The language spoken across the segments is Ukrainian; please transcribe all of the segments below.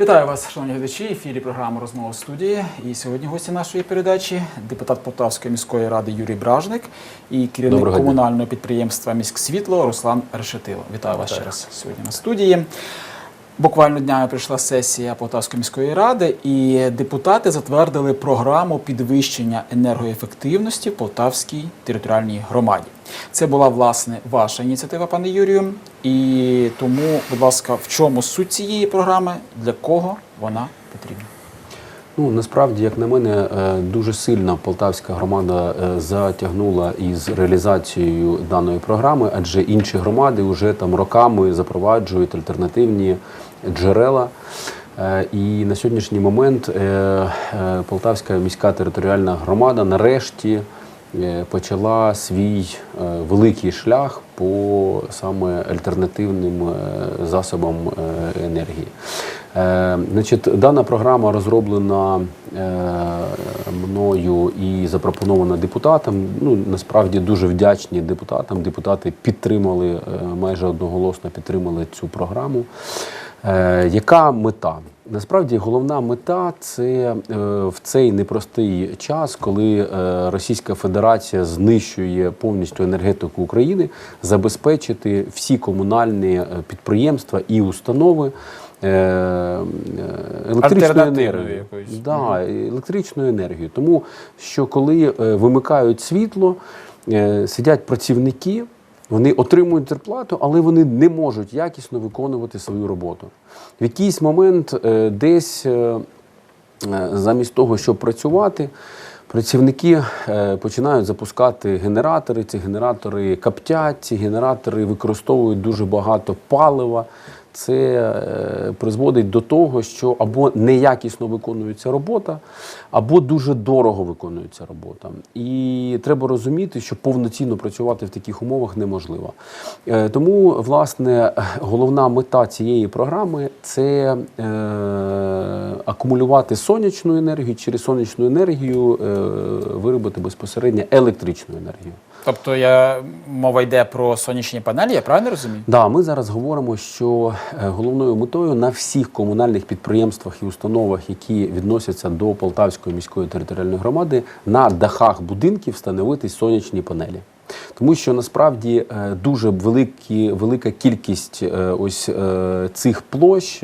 Вітаю вас, шановні глядачі. Ефірі програма Розмова студії. І сьогодні гості нашої передачі депутат Полтавської міської ради Юрій Бражник і керівник Доброго дня. комунального підприємства Міськсвітло Руслан Решетило. Вітаю вас ще раз сьогодні на студії. Буквально днями прийшла сесія Полтавської міської ради, і депутати затвердили програму підвищення енергоефективності Полтавській територіальній громаді. Це була власне ваша ініціатива, пане Юрію. І тому, будь ласка, в чому суть цієї програми, для кого вона потрібна? Ну насправді, як на мене, е, дуже сильно полтавська громада е, затягнула із реалізацією даної програми, адже інші громади вже там роками запроваджують альтернативні джерела. Е, І на сьогоднішній момент Полтавська міська територіальна громада нарешті почала свій великий шлях по саме альтернативним засобам енергії. Е, Значить, дана програма розроблена е, мною і запропонована депутатам. Ну насправді дуже вдячні депутатам. Депутати підтримали е, майже одноголосно підтримали цю програму. Яка мета? Насправді головна мета це в цей непростий час, коли Російська Федерація знищує повністю енергетику України, забезпечити всі комунальні підприємства і установи електричною Альтернативною енергією. якоюсь. Да, електричною енергією. Тому що коли е, вимикають світло, е, сидять працівники. Вони отримують зарплату, але вони не можуть якісно виконувати свою роботу. В якийсь момент е, десь е, е, замість того, щоб працювати, працівники е, починають запускати генератори. Ці генератори каптять, ці генератори використовують дуже багато палива. Це е, призводить до того, що або неякісно виконується робота, або дуже дорого виконується робота. І треба розуміти, що повноцінно працювати в таких умовах неможливо. Е, Тому, власне, головна мета цієї програми це е, акумулювати сонячну енергію, через сонячну енергію виробити безпосередньо електричну енергію. Тобто я мова йде про сонячні панелі, я правильно розумію? Да, ми зараз говоримо, що е, головною метою на всіх комунальних підприємствах і установах, які відносяться до Полтавської міської територіальної громади, на дахах будинків встановити сонячні панелі. Тому що насправді е, дуже великі, велика кількість е, ось е, цих площ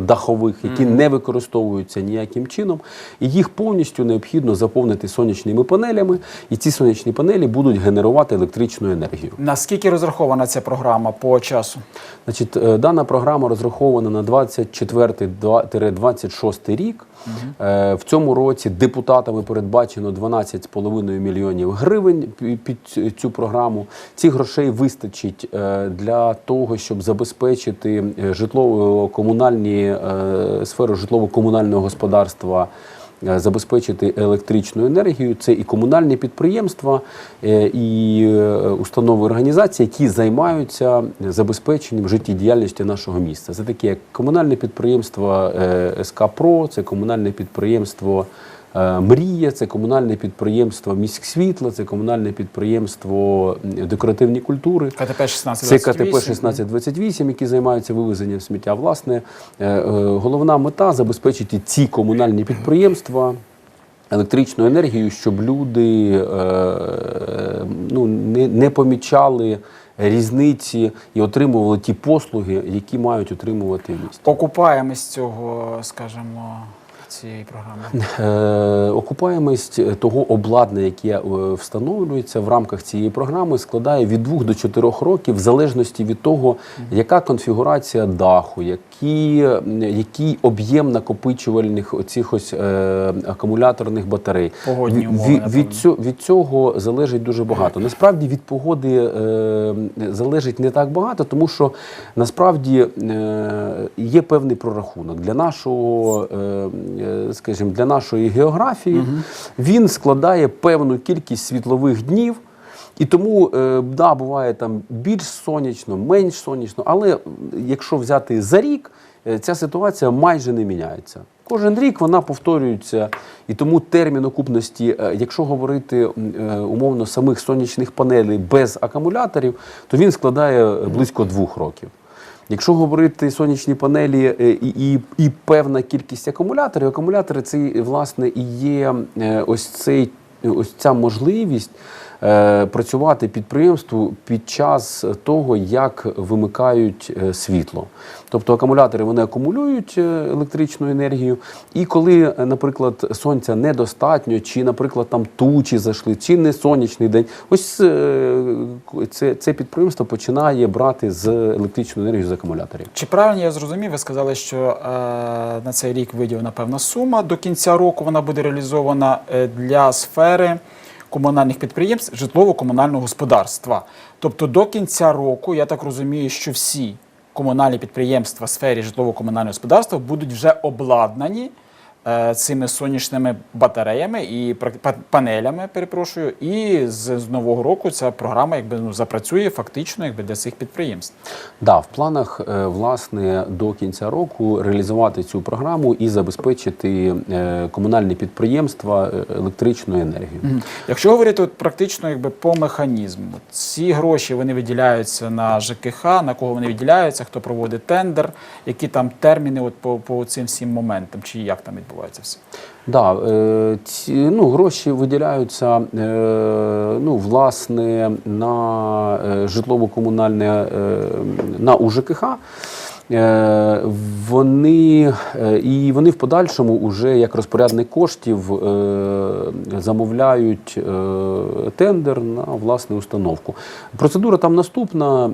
дахових, які не використовуються ніяким чином, і їх повністю необхідно заповнити сонячними панелями, і ці сонячні панелі будуть генерувати електричну енергію. Наскільки розрахована ця програма по часу? Значить, дана програма розрахована на 24-26 рік. Е, В цьому році депутатами передбачено 12,5 мільйонів гривень під цю програму. Ці грошей вистачить е, для того, щоб забезпечити е, житлово-комунальні е, сферу житлово-комунального господарства. Забезпечити електричну енергію це і комунальні підприємства, і установи організації, які займаються забезпеченням життєдіяльності нашого міста. Це такі як комунальне підприємство СК ПРО, це комунальне підприємство Мрія, це комунальне підприємство Міськсвітло, це комунальне підприємство декоративні культури. КТП 16 Це КТП 1628, які займаються вивезенням сміття. Власне, е, е, головна мета забезпечити ці комунальні підприємства електричною енергією, щоб люди е, ну, не, не помічали різниці і отримували ті послуги, які мають отримувати в місті. Окупаємость цього, скажімо, цієї програми. Е, Окупаємість того обладнання, яке е, встановлюється в рамках цієї програми, складає від 2 до 4 років, в залежності від того, яка конфігурація даху, які, який об'єм накопичувальних оцих ось е, акумуляторних батарей. Погодні умови, від, від, цього, від цього залежить дуже багато. Насправді від погоди е, залежить не так багато, тому що насправді е, є певний прорахунок для нашого, е, е, скажімо, для нашої географії. Він складає певну кількість світлових днів. І тому, е, да, буває там більш сонячно, менш сонячно, але якщо взяти за рік, е, ця ситуація майже не міняється. Кожен рік вона повторюється, і тому термін окупності, е, якщо говорити умовно самих сонячних панелей без акумуляторів, то він складає близько двох років. Якщо говорити сонячні панелі і, і, і певна кількість акумуляторів, акумулятори це власне і є ось цей ось ця можливість працювати підприємству під час того, як вимикають е, світло. Тобто акумулятори вони акумулюють е, електричну енергію, і коли, е, наприклад, сонця недостатньо, чи, наприклад, там тучі зайшли, чи не сонячний день, ось е, це, це підприємство починає брати з електричну енергію з акумуляторів. Чи правильно я зрозумів? Ви сказали, що е, на цей рік виділена певна сума. До кінця року вона буде реалізована е, для сфери комунальних підприємств житлово-комунального господарства. Тобто до кінця року, я так розумію, що всі комунальні підприємства в сфері житлово-комунального господарства будуть вже обладнані цими сонячними батареями і панелями, перепрошую, і з, з нового року ця програма якби ну запрацює фактично якби для цих підприємств. Да, в планах е, власне до кінця року реалізувати цю програму і забезпечити е, комунальні підприємства е, електричною енергією. Якщо говорити от практично якби по механізму, ці гроші вони виділяються на ЖКХ, на кого вони виділяються, хто проводить тендер, які там терміни от по, по цим всім моментам, чи як там відбувається все? Да, е, ці, ну, гроші виділяються е, ну, власне на е, житлово-комунальне на УЖКХ. Е, вони, е, і вони в подальшому уже як розпорядник коштів е, замовляють тендер на власне установку. Процедура там наступна.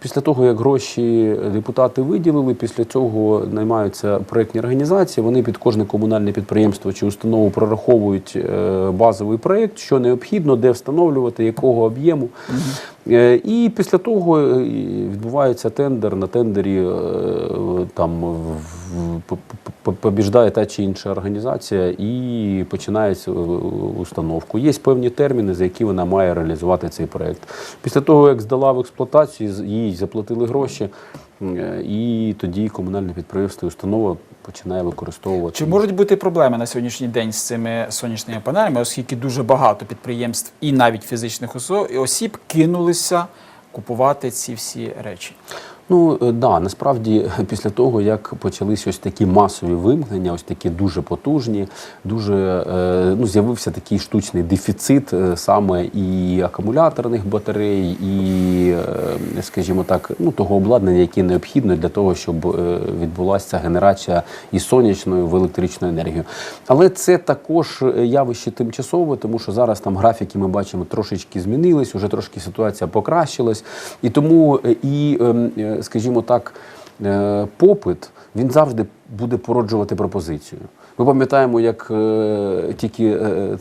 Після того, як гроші депутати виділили, після цього наймаються проєктні організації. Вони під кожне комунальне підприємство чи установу прораховують базовий проєкт, що необхідно, де встановлювати, якого об'єму. Е, І після того е, відбувається тендер. На тендері е, там побіждає та чи інша організація і починається установку. Є певні терміни, за які вона має реалізувати цей проект. Після того, як здала в експлуатацію, їй заплатили гроші, і тоді комунальне підприємство і установа починає використовувати. Чи можуть бути проблеми на сьогоднішній день з цими сонячними панелями, оскільки дуже багато підприємств і навіть фізичних осіб кинулися купувати ці всі речі? Ну е, да, насправді після того, як почались ось такі масові вимкнення, ось такі дуже потужні, дуже е, ну з'явився такий штучний дефіцит е, саме і акумуляторних батарей, і, е, скажімо так, ну того обладнання, яке необхідно для того, щоб е, відбулася генерація із сонячної в електричну енергію. Але це також е, явище тимчасове, тому що зараз там графіки ми бачимо трошечки змінились, уже трошки ситуація покращилась, і тому е, і, ем, е, скажімо так, е, попит він завжди буде породжувати пропозицію. Ми пам'ятаємо, як е, тільки е,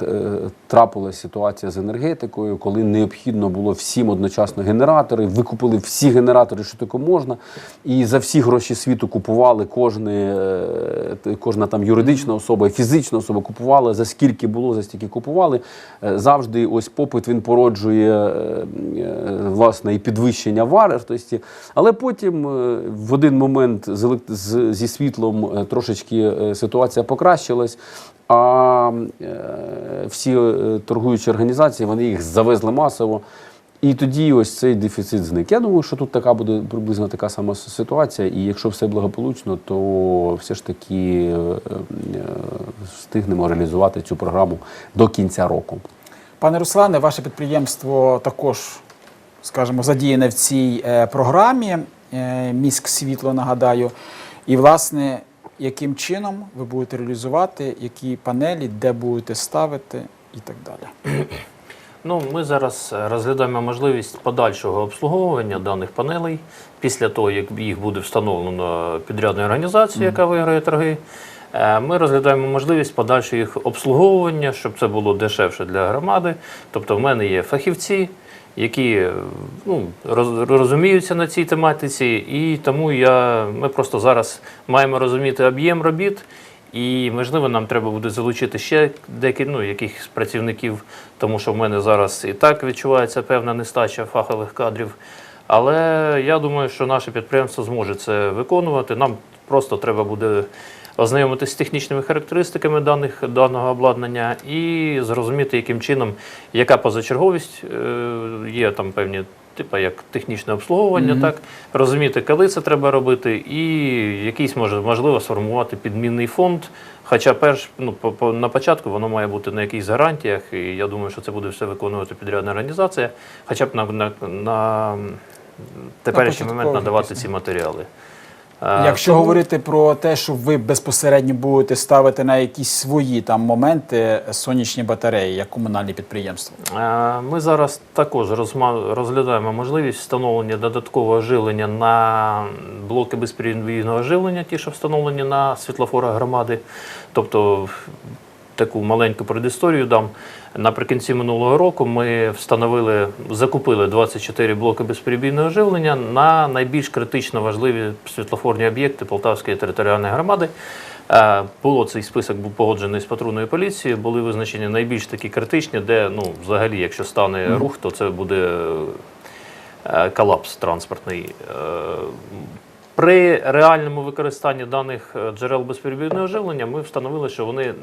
трапилася ситуація з енергетикою, коли необхідно було всім одночасно генератори, викупили всі генератори, що тільки можна, і за всі гроші світу купували кожне, е, кожна там юридична особа, фізична особа купувала за скільки було, за стільки купували. Е, Завжди ось попит він породжує е, власне і підвищення вартості, але потім в один момент зі світлом трошечки ситуація покращилась. А е, всі е, торгуючі організації вони їх завезли масово. І тоді ось цей дефіцит зник. Я думаю, що тут така буде приблизно така сама ситуація, і якщо все благополучно, то все ж таки е, встигнемо реалізувати цю програму до кінця року. Пане Руслане, ваше підприємство також, скажімо, задіяне в цій програмі Міськ світло, нагадаю. І, власне, яким чином ви будете реалізувати, які панелі, де будете ставити і так далі. Ну, ми зараз е, розглядаємо можливість подальшого обслуговування даних панелей після того, як їх буде встановлено підрядною організацією, яка виграє торги. Е, Ми розглядаємо можливість подальшого їх обслуговування, щоб це було дешевше для громади. Тобто, в мене є фахівці, які е, ну, розуміються на цій тематиці, і тому я, ми просто зараз маємо розуміти об'єм робіт. І можливо, нам треба буде залучити ще деякі ну, якихось працівників, тому що в мене зараз і так відчувається певна нестача фахових кадрів. Але я думаю, що наше підприємство зможе це виконувати. Нам просто треба буде ознайомитися з технічними характеристиками даних, даного обладнання і зрозуміти, яким чином, яка позачерговість е, є там певні. Типа як технічне обслуговування, так розуміти, коли це треба робити, і якийсь може можливо сформувати підмінний фонд. Хоча перш ну по, по на початку воно має бути на якихось гарантіях, і я думаю, що це буде все виконувати підрядна організація, хоча б на, на, на теперішній момент надавати ці матеріали. Е, Якщо тому- говорити про те, що ви безпосередньо будете ставити на якісь свої там моменти сонячні батареї, як комунальні підприємства. Е, Ми зараз також розглядаємо можливість встановлення додаткового живлення на блоки безперебійного живлення, ті, що встановлені на світлофорах громади. Тобто таку маленьку предісторію дам. Наприкінці минулого року ми встановили, закупили 24 блоки безперебійного живлення на найбільш критично важливі світлофорні об'єкти Полтавської територіальної громади. Е, Було цей список був погоджений з патрульною поліцією. Були визначені найбільш такі критичні, де ну взагалі, якщо стане рух, то це буде е, колапс транспортний. Е, При реальному використанні даних е, джерел безперебійного живлення ми встановили, що вони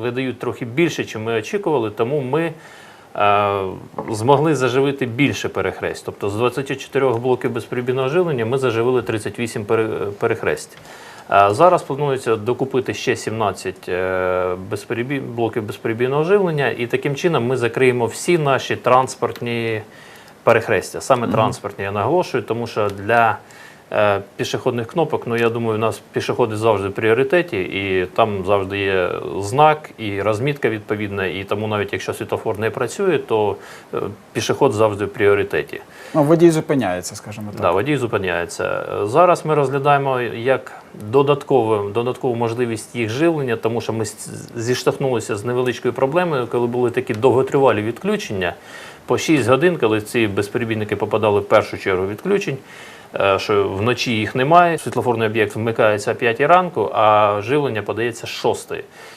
видають трохи більше, ніж ми очікували, тому ми е, змогли заживити більше перехресть. Тобто з 24 блоків безперебійного живлення ми заживили 38 пере- перехресть. Е, Зараз планується докупити ще 17 е, безперебій... блоків безперебійного живлення, і таким чином ми закриємо всі наші транспортні перехрестя. Саме транспортні я наголошую, тому що для пішохідних кнопок, ну я думаю, у нас пішоходи завжди в пріоритеті, і там завжди є знак і розмітка відповідна. І тому навіть якщо світофор не працює, то е, пішоход завжди в пріоритеті. Ну, водій зупиняється, скажімо так. Да, водій зупиняється. Зараз ми розглядаємо як додаткову, додаткову можливість їх живлення, тому що ми зіштовхнулися з невеличкою проблемою, коли були такі довготривалі відключення по 6 годин, коли ці безперебійники попадали в першу чергу відключень. Е, Що вночі їх немає, світлофорний об'єкт вмикається о 5 ранку, а живлення подається з 6.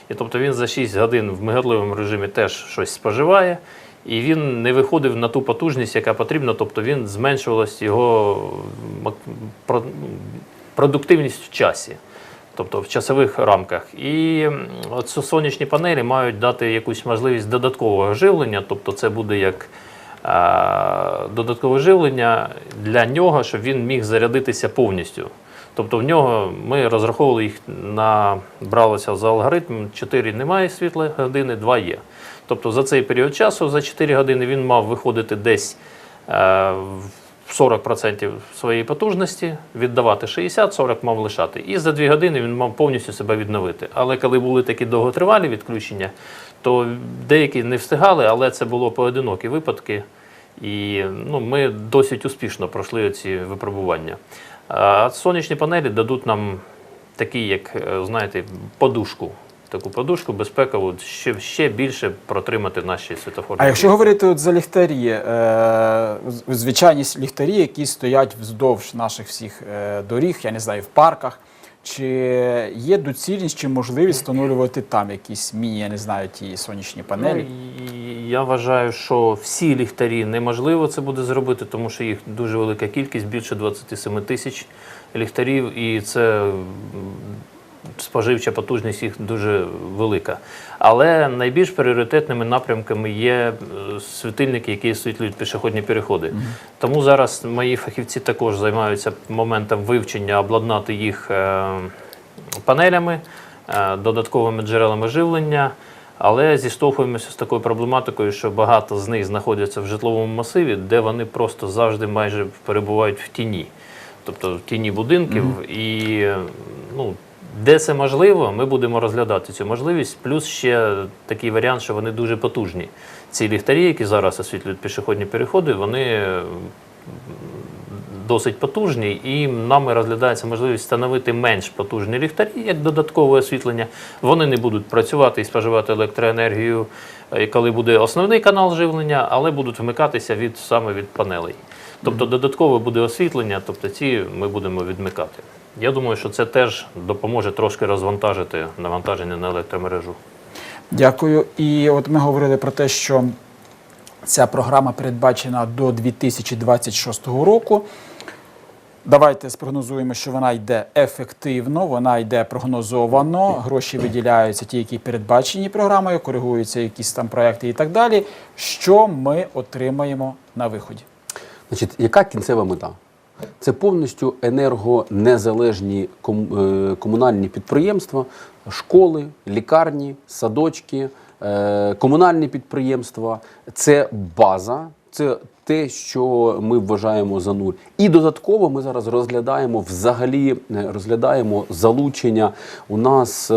І тобто він за 6 годин в миготливому режимі теж щось споживає, і він не виходив на ту потужність, яка потрібна, тобто він зменшувалась його продуктивність в часі, тобто в часових рамках. І сонячні панелі мають дати якусь можливість додаткового живлення, тобто це буде як додаткове живлення для нього, щоб він міг зарядитися повністю. Тобто в нього ми розраховували їх на бралося за алгоритм. 4 немає світла години, 2 є. Тобто за цей період часу, за 4 години, він мав виходити десь е, 40% своєї потужності, віддавати 60, 40 мав лишати. І за 2 години він мав повністю себе відновити. Але коли були такі довготривалі відключення, то деякі не встигали, але це було поодинокі випадки. І ну, ми досить успішно пройшли ці випробування. А сонячні панелі дадуть нам такі, як е, знаєте, подушку. Таку подушку безпекову, ще, ще більше протримати наші світофорні. А якщо говорити от за ліхтарі, е, звичайні ліхтарі, які стоять вздовж наших всіх е, доріг, я не знаю, в парках, чи є доцільність чи можливість встановлювати там якісь міні, я не знаю, ті сонячні панелі? Ну, я вважаю, що всі ліхтарі неможливо це буде зробити, тому що їх дуже велика кількість, більше 27 тисяч ліхтарів, і це споживча потужність їх дуже велика. Але найбільш пріоритетними напрямками є е, світильники, які освітлюють пішохідні переходи. Тому зараз мої фахівці також займаються моментом вивчення, обладнати їх е, панелями, е, додатковими джерелами живлення. Але зіштовхуємося з такою проблематикою, що багато з них знаходяться в житловому масиві, де вони просто завжди майже перебувають в тіні, тобто в тіні будинків. І е, ну, де це можливо, ми будемо розглядати цю можливість. Плюс ще такий варіант, що вони дуже потужні. Ці ліхтарі, які зараз освітлюють пішохідні переходи, вони досить потужні, і нами розглядається можливість встановити менш потужні ліхтарі як додаткове освітлення. Вони не будуть працювати і споживати електроенергію, е, коли буде основний канал живлення, але будуть вмикатися від саме від панелей. Тобто додаткове буде освітлення, тобто ці ми будемо відмикати. Я думаю, що це теж допоможе трошки розвантажити навантаження на електромережу. Дякую. І от ми говорили про те, що Ця програма передбачена до 2026 року. Давайте спрогнозуємо, що вона йде ефективно, вона йде прогнозовано. Гроші виділяються ті, які передбачені програмою, коригуються якісь там проекти і так далі. Що ми отримаємо на виході? Значить, яка кінцева мета? Це повністю енергонезалежні е, комунальні підприємства, школи, лікарні, садочки, е, комунальні підприємства. Це база, це те, що ми вважаємо за нуль. І додатково ми зараз розглядаємо взагалі е, розглядаємо залучення у нас,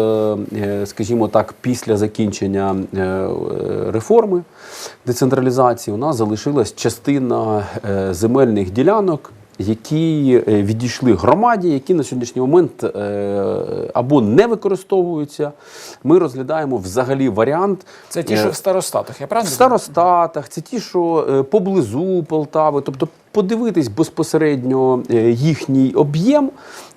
скажімо так, після закінчення реформи децентралізації, у нас залишилась частина земельних ділянок. Які е, відійшли громаді, які на сьогоднішній момент е, або не використовуються. Ми розглядаємо взагалі варіант. Це ті, е, що в старостатах, я в старостатах, це ті, що е, поблизу Полтави, тобто подивитись безпосередньо е, їхній об'єм.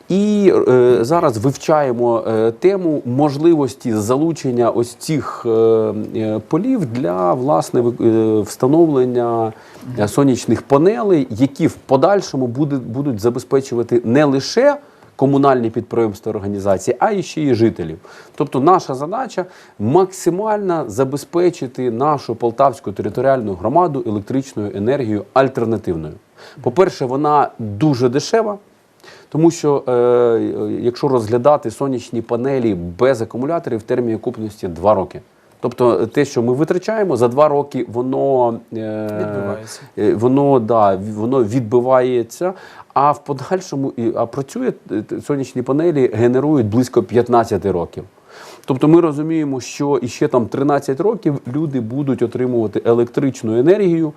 І е, зараз вивчаємо е, тему можливості залучення ось цих е, е, полів для власне е, встановлення е, сонячних панелей, які в подальшому буде, будуть забезпечувати не лише комунальні підприємства організації, а і ще й жителів. Тобто наша задача максимально забезпечити нашу полтавську територіальну громаду електричною енергією альтернативною. По-перше, вона дуже дешева. Тому що е, якщо розглядати сонячні панелі без акумуляторів, термін окупності 2 роки. Тобто те, що ми витрачаємо за 2 роки, воно, е, Відбивається. е, воно, да, воно відбивається, а в подальшому а працює е, сонячні панелі, генерують близько 15 років. Тобто ми розуміємо, що іще там 13 років люди будуть отримувати електричну енергію,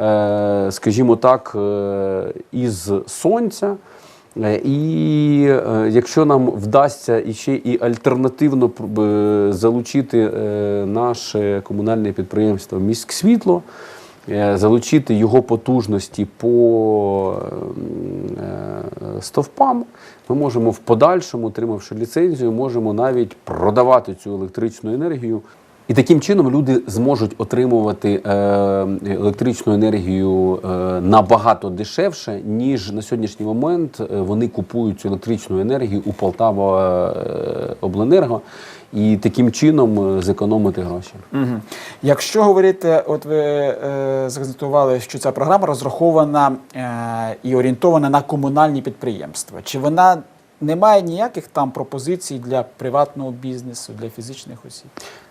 е, скажімо так, е, із сонця. Е, І е, якщо нам вдасться іще і альтернативно е, залучити наше комунальне підприємство «Міськсвітло», е, залучити його потужності по ем, стовпам, ми можемо в подальшому, отримавши ліцензію, можемо навіть продавати цю електричну енергію. І таким чином люди зможуть отримувати е, електричну енергію е, набагато дешевше, ніж на сьогоднішній момент е, вони купують цю електричну енергію у Полтава Обленерго і таким чином зекономити гроші. Угу. Якщо говорити, от ви е, закцентували, що ця програма розрахована е, і орієнтована на комунальні підприємства. Чи вона не має ніяких там пропозицій для приватного бізнесу, для фізичних осіб?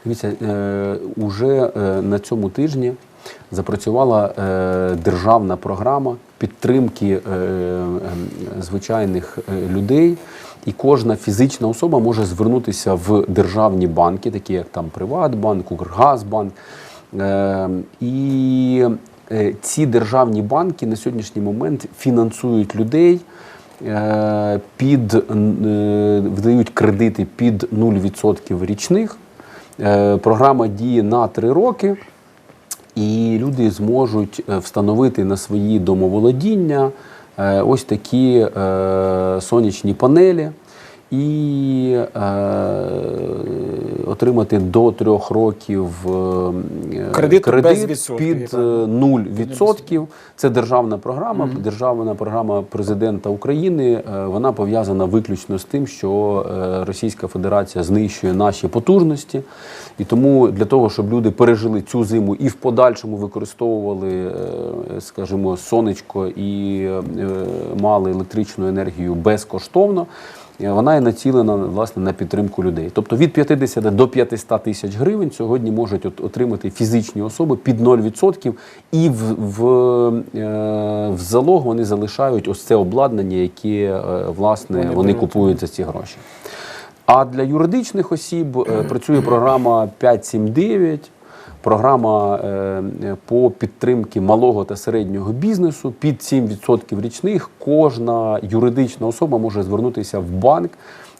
Дивіться, е, уже е, на цьому тижні запрацювала е, державна програма підтримки е, е, звичайних е, людей, і кожна фізична особа може звернутися в державні банки, такі як там Приватбанк, Укргазбанк. Е, і е, ці державні банки на сьогоднішній момент фінансують людей під е, видають кредити під 0% річних. Е, Програма діє на 3 роки, і люди зможуть е, встановити на свої домоволодіння е, ось такі е, сонячні панелі і е, отримати до трьох років е, Кредит без відсотків, під е, 0%. Це державна програма, державна програма президента України. Е, Вона пов'язана виключно з тим, що е, Російська Федерація знищує наші потужності, і тому для того, щоб люди пережили цю зиму і в подальшому використовували, е, скажімо, сонечко і е, мали електричну енергію безкоштовно. Е, Вона є націлена власне на підтримку людей. Тобто від 50 до 500 тисяч гривень сьогодні можуть от- отримати фізичні особи під 0%, і в, в, е, в залог вони залишають ось це обладнання, яке е, власне Вони вони купують за ці гроші. А для юридичних осіб працює програма 579. Програма е, по підтримці малого та середнього бізнесу під 7% річних. Кожна юридична особа може звернутися в банк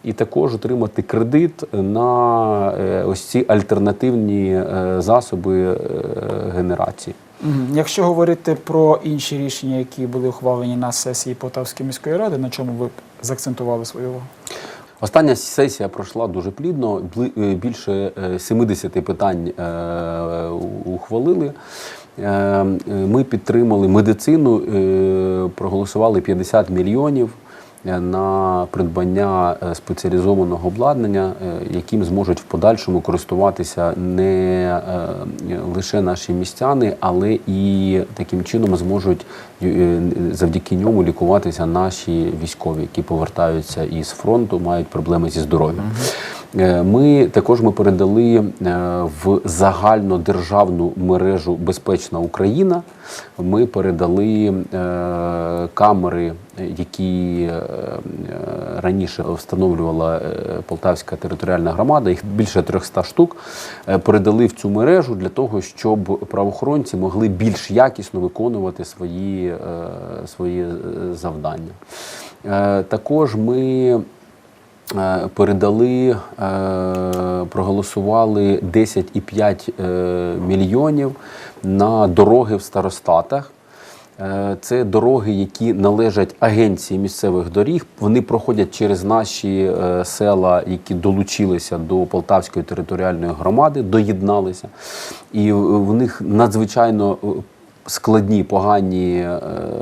і також отримати кредит на е, ось ці альтернативні е, засоби генерації. Якщо говорити про інші рішення, які були ухвалені на сесії Полтавської міської ради, на чому ви б закцентували свою увагу? Остання сесія пройшла дуже плідно. Е, Більше е, 70 питань е, ухвалили. Е, е, Ми підтримали медицину, проголосували 50 мільйонів на придбання е, спеціалізованого обладнання, е, яким зможуть в подальшому користуватися не е, лише наші містяни, але і таким чином зможуть е, завдяки ньому лікуватися наші військові, які повертаються із фронту, мають проблеми зі здоров'ям. Е, Ми також ми передали е, в загальнодержавну мережу Безпечна Україна. Ми передали е, камери, які раніше встановлювала Полтавська територіальна громада, їх більше 300 штук. Передали в цю мережу для того, щоб правоохоронці могли більш якісно виконувати свої, свої завдання. Також ми передали, е, проголосували 10,5 е, мільйонів на дороги в старостатах. Е, Це дороги, які належать агенції місцевих доріг. Вони проходять через наші е, села, які долучилися до Полтавської територіальної громади, доєдналися. І в них надзвичайно е, складні, погані, е,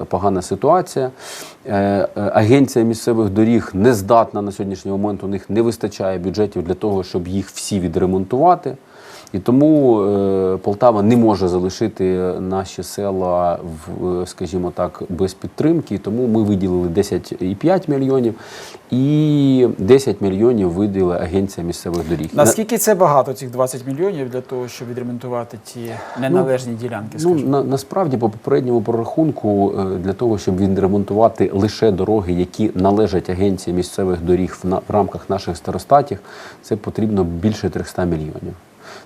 погана ситуація. Е, е, Агенція місцевих доріг не здатна на сьогоднішній момент. У них не вистачає бюджетів для того, щоб їх всі відремонтувати. І тому е, Полтава не може залишити наші села в, е, скажімо так, без підтримки. І Тому ми виділили 10,5 мільйонів і 10 мільйонів виділила Агенція місцевих доріг. Наскільки це багато, цих 20 мільйонів для того, щоб відремонтувати ті неналежні ділянки? Ну, на, насправді, по попередньому прорахунку, е, для того, щоб відремонтувати лише дороги, які належать агенції місцевих доріг в, на, в рамках наших старостатів, це потрібно більше 300 мільйонів.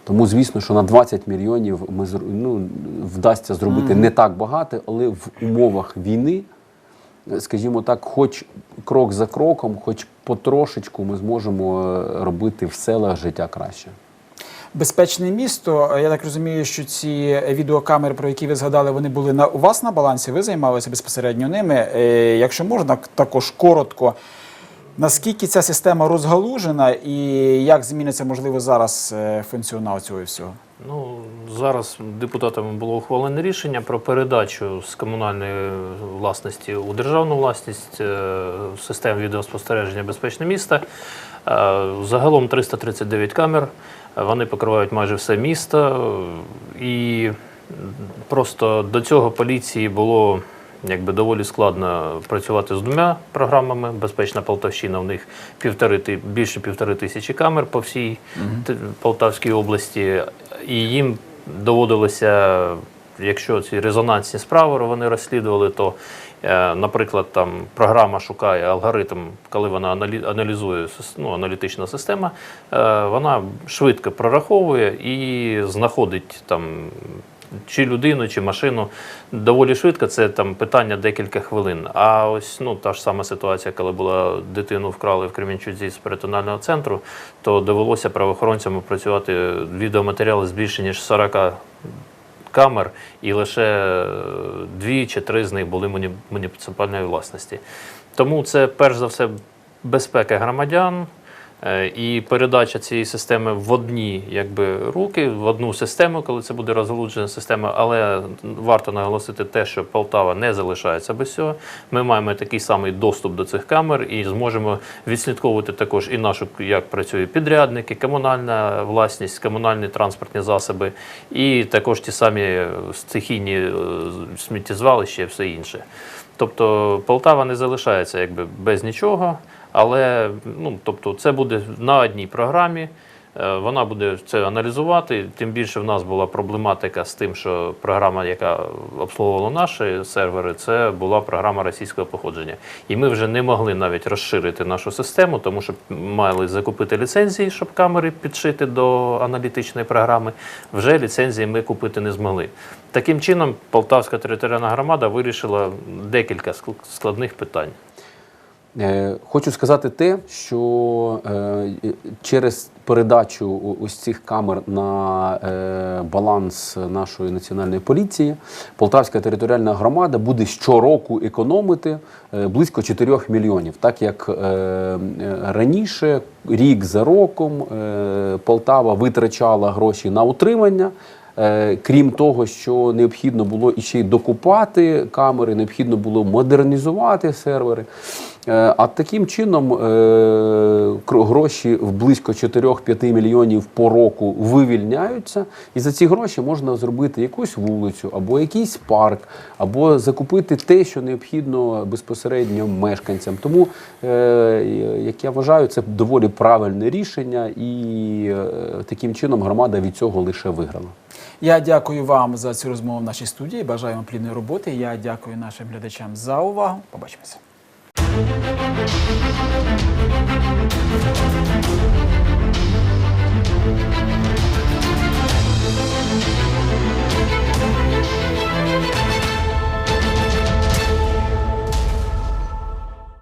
Тому, звісно, що на 20 мільйонів ми ну, вдасться зробити не так багато, але в умовах війни, скажімо так, хоч крок за кроком, хоч потрошечку ми зможемо е, робити в селах життя краще. Безпечне місто. Я так розумію, що ці відеокамери, про які ви згадали, вони були на у вас на балансі. Ви займалися безпосередньо ними. Е, Якщо можна, також коротко. Наскільки ця система розгалужена і як зміниться можливо зараз е, функціонал цього всього? Ну, зараз депутатами було ухвалене рішення про передачу з комунальної власності у державну власність е, систем відеоспостереження безпечне місто. Е, Загалом 339 камер. Вони покривають майже все місто. І просто до цього поліції було якби доволі складно працювати з двома програмами. Безпечна Полтавщина. У них півтори більше півтори тисячі камер по всій Т- Полтавській області, і їм доводилося, якщо ці резонансні справи вони розслідували, то, е, наприклад, там програма шукає алгоритм, коли вона аналізує ну, аналітична система, е, вона швидко прораховує і знаходить там чи людину, чи машину доволі швидко. Це там питання декілька хвилин. А ось ну та ж сама ситуація, коли була дитину вкрали в Кремінчуці з перитонального центру, то довелося правоохоронцям опрацювати відеоматеріали з більше ніж 40 камер, і лише е, дві чи три з них були муні- муніципальної власності. Тому це перш за все безпека громадян. Е, І передача цієї системи в одні якби, руки, в одну систему, коли це буде розгалуджена система. Але варто наголосити те, що Полтава не залишається без цього. Ми маємо такий самий доступ до цих камер і зможемо відслідковувати також і нашу, як працюють підрядники, комунальна власність, комунальні транспортні засоби, і також ті самі стихійні е, сміттєзвалища і все інше. Тобто Полтава не залишається якби без нічого, але ну, тобто, це буде на одній програмі. Е, Вона буде це аналізувати. Тим більше в нас була проблематика з тим, що програма, яка обслуговувала наші сервери, це була програма російського походження. І ми вже не могли навіть розширити нашу систему, тому що мали закупити ліцензії, щоб камери підшити до аналітичної програми. Вже ліцензії ми купити не змогли. Таким чином, Полтавська територіальна громада вирішила декілька складних питань. Е, Хочу сказати те, що е, через передачу ось цих камер на е, баланс нашої національної поліції Полтавська територіальна громада буде щороку економити близько 4 мільйонів. Так як раніше, рік за роком, Полтава витрачала гроші на утримання. Крім того, що необхідно було іще й докупати камери, необхідно було модернізувати сервери. Е, А таким чином е, гроші в близько 4-5 мільйонів по року вивільняються, і за ці гроші можна зробити якусь вулицю, або якийсь парк, або закупити те, що необхідно безпосередньо мешканцям. Тому, е, як я вважаю, це доволі правильне рішення, і таким чином громада від цього лише виграла. Я дякую вам за цю розмову в нашій студії. Бажаю вам плідної роботи. Я дякую нашим глядачам за увагу. Побачимося. Thank you.